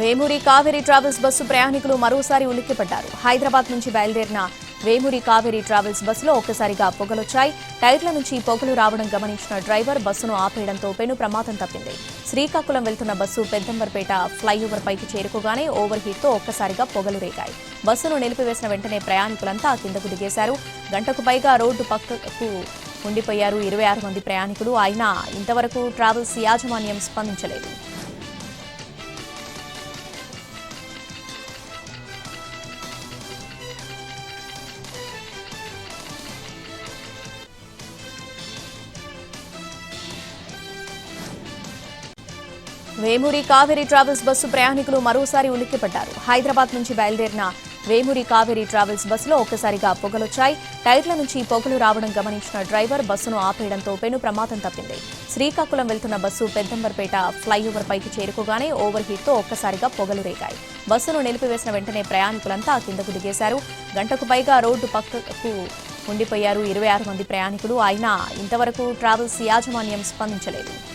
Vemuri Kaveri travels bus ప్రయాణికులు మరోసారి ఉలిక్కిపడ్డారు. హైదరాబాద్ నుంచి బయలుదేరిన వేమూరి కావేరీ ట్రావెల్స్ బస్సులో ఒక్కసారిగా పొగలొచ్చాయి. టైర్ల నుంచి పొగలు రావడం గమనించిన డ్రైవర్ బస్సును ఆపేయడంతో పెను ప్రమాదం తప్పింది. శ్రీకాకుళం వెళ్తున్న బస్సు పెద్దంబర్పేట ఫ్లైఓవర్ పైకి చేరుకోగానే ఓవర్ హీట్తో ఒక్కసారిగా పొగలు రేగాయి. బస్సును నిలిపివేసిన వెంటనే ప్రయాణికులంతా కిందకు దిగేశారు. గంటకు పైగా రోడ్డు పక్కకు ఉండిపోయారు. ఇరవై ఆరు మంది ప్రయాణికులు. అయినా ఇంతవరకు ట్రావెల్స్ యాజమాన్యం స్పందించలేదు. వేమూరి కావేరీ ట్రావెల్స్ బస్సు ప్రయాణికులు మరోసారి ఉలిక్కిపడ్డారు. హైదరాబాద్ నుంచి బయలుదేరిన వేమూరి కావేరీ ట్రావెల్స్ బస్సులో ఒక్కసారిగా పొగలొచ్చాయి. టైర్ల నుంచి పొగలు రావడం గమనించిన డ్రైవర్ బస్సును ఆపేయడంతో పెను ప్రమాదం తప్పింది. శ్రీకాకుళం వెళ్తున్న బస్సు పెద్దంబర్పేట ఫ్లైఓవర్ పైకి చేరుకోగానే ఓవర్ హీట్తో ఒక్కసారిగా పొగలు రేగాయి. బస్సును నిలిపివేసిన వెంటనే ప్రయాణికులంతా కిందకు దిగేశారు. గంటకు పైగా రోడ్డు పక్కకు ఉండిపోయారు. ఇరవై ఆరు మంది ప్రయాణికులు. అయినా ఇంతవరకు ట్రావెల్స్ యాజమాన్యం స్పందించలేదు.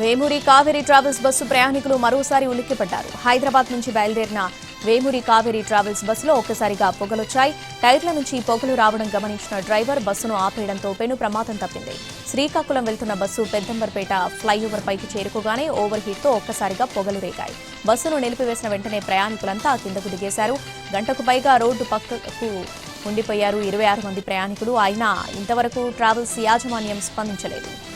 వేమూరి కావేరీ ట్రావెల్స్ బస్సు ప్రయాణికులు మరోసారి ఉలిక్కిపడ్డారు. హైదరాబాద్ నుంచి బయలుదేరిన వేమూరి కావేరీ ట్రావెల్స్ బస్సులో ఒక్కసారిగా పొగలొచ్చాయి. టైర్ల నుంచి పొగలు రావడం గమనించిన డ్రైవర్ బస్సును ఆపేయడంతో పెను ప్రమాదం తప్పింది. శ్రీకాకుళం వెళ్తున్న బస్సు పెద్దంబర్పేట ఫ్లైఓవర్ పైకి చేరుకోగానే ఓవర్ హీట్తో ఒక్కసారిగా పొగలు రేగాయి. బస్సును నిలిపివేసిన వెంటనే ప్రయాణికులంతా కిందకు దిగేశారు. గంటకు పైగా రోడ్డు పక్కకు ఉండిపోయారు. ఇరవై ఆరు మంది ప్రయాణికులు. అయినా ఇంతవరకు ట్రావెల్స్ యాజమాన్యం స్పందించలేదు.